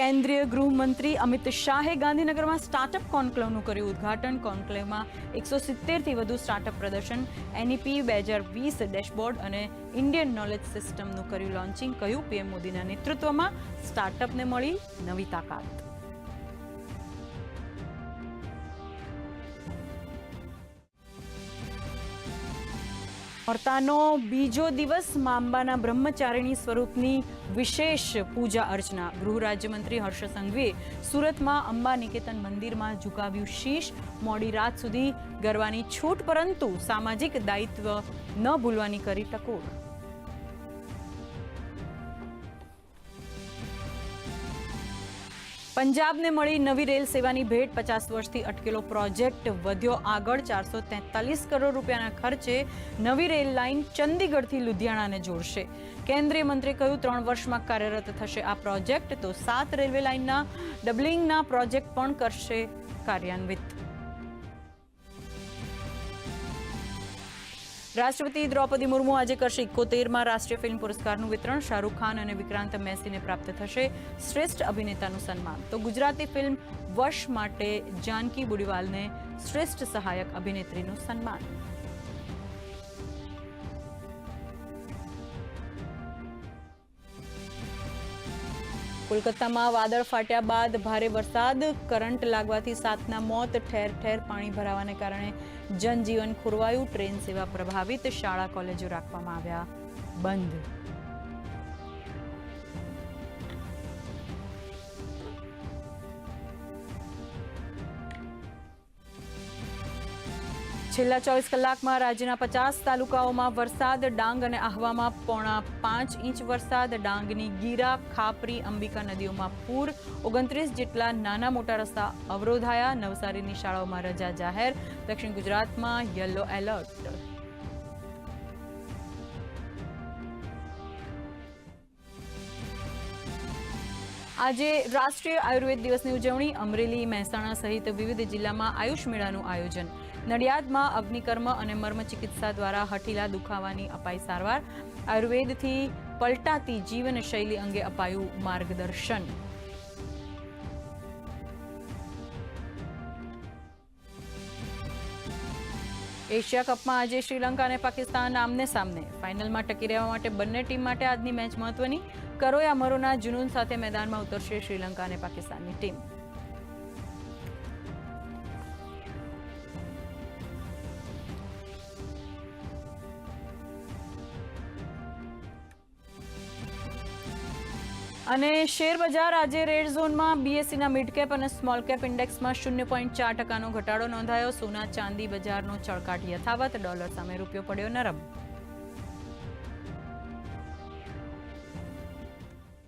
કેન્દ્રીય ગૃહમંત્રી અમિત શાહે ગાંધીનગરમાં સ્ટાર્ટઅપ કોન્ક્લેવનું કર્યું ઉદ્ઘાટન. કોન્ક્લેવમાં એકસો સિત્તેરથી વધુ સ્ટાર્ટઅપ પ્રદર્શન, એનઈપી બે હજાર વીસ ડેશબોર્ડ અને ઇન્ડિયન નોલેજ સિસ્ટમનું કર્યું લોન્ચિંગ, કહ્યું પીએમ મોદીના નેતૃત્વમાં સ્ટાર્ટઅપને મળી નવી તાકાત. નોરતાનો બીજો દિવસ માંબાના બ્રહ્મચારિણી સ્વરૂપની વિશેષ પૂજા અર્ચના. ગૃહ રાજ્યમંત્રી હર્ષ સંઘવીએ સુરતમાં અંબા નિકેતન મંદિરમાં ઝુકાવ્યું શીશ. મોડી રાત સુધી ગરવાની છૂટ, પરંતુ સામાજિક દાયિત્વ ન ભૂલવાની કરી ટકોર. પંજાબને મળી નવી રેલ સેવાની ભેટ. પચાસ વર્ષથી અટકેલો પ્રોજેક્ટ વધ્યો આગળ. ચારસો તેતાલીસ કરોડ રૂપિયાના ખર્ચે નવી રેલ લાઇન ચંદીગઢથી લુધિયાણાને જોડશે. કેન્દ્રીય મંત્રીએ કહ્યું, ત્રણ વર્ષમાં કાર્યરત થશે આ પ્રોજેક્ટ. તો સાત રેલવે લાઇનના ડબલિંગના પ્રોજેક્ટ પણ કરશે કાર્યાન્વિત. રાષ્ટ્રપતિ દ્રૌપદી મુર્મુ આજે કરશે ઇકોતેરમાં રાષ્ટ્રીય ફિલ્મ પુરસ્કારનું વિતરણ. શાહરૂખ ખાન અને વિક્રાંત મેસીને પ્રાપ્ત થશે શ્રેષ્ઠ અભિનેતાનું સન્માન. તો ગુજરાતી ફિલ્મ વશ માટે જાનકી બુડીવાલને શ્રેષ્ઠ સહાયક અભિનેત્રીનું સન્માન. કોલકાતામાં વાદળ ફાટ્યા બાદ ભારે વરસાદ, કરંટ લાગવાથી સાતના મોત, ઠેર ઠેર પાણી ભરાવાને કારણે જનજીવન ખોરવાયું. ટ્રેન સેવા પ્રભાવિત, શાળા કોલેજો રાખવામાં આવ્યા બંધ. છેલ્લા ચોવીસ કલાકમાં રાજ્યના પચાસ તાલુકાઓમાં વરસાદ, ડાંગ અને આહવામાં પોણા પાંચ ઇંચ વરસાદ, ડાંગની ગીરા, ખાપરી, અંબિકા નદીઓમાં પૂર, ઓગણત્રીસ જેટલા નાના મોટા રસ્તા અવરોધાયા, નવસારીની શાળાઓમાં રજા જાહેર, દક્ષિણ ગુજરાતમાં યલો એલર્ટ. આજે રાષ્ટ્રીય આયુર્વેદ દિવસની ઉજવણી, અમરેલી, મહેસાણા સહિત વિવિધ જિલ્લામાં આયુષ મેળાનું આયોજન. નડિયાદમાં અગ્નિકર્મ અને મર્મ ચિકિત્સા દ્વારા હઠીલા દુખાવાની અપાઈ સારવાર. આયુર્વેદથી પલટાતી જીવનશૈલી અંગે અપાયું માર્ગદર્શન. એશિયા કપમાં આજે શ્રીલંકા અને પાકિસ્તાન આમને સામને. ફાઇનલમાં ટકી રહેવા માટે બંને ટીમ માટે આજની મેચ મહત્વની. કરોયા મરોના જુનૂન સાથે મેદાનમાં ઉતરશે શ્રીલંકા અને પાકિસ્તાનની ટીમ. અને શેર બજાર આજે રેડ ઝોનમાં બીએસસીના મિડ કેપ અને સ્મોલ કેપ ઇન્ડેક્સમાં શૂન્ય પોઈન્ટ ચાર ટકાનો ઘટાડો નોંધાયો. સોના ચાંદી બજારનો ચળકાટ યથાવત, ડોલર સામે રૂપિયો પડ્યો નરમ.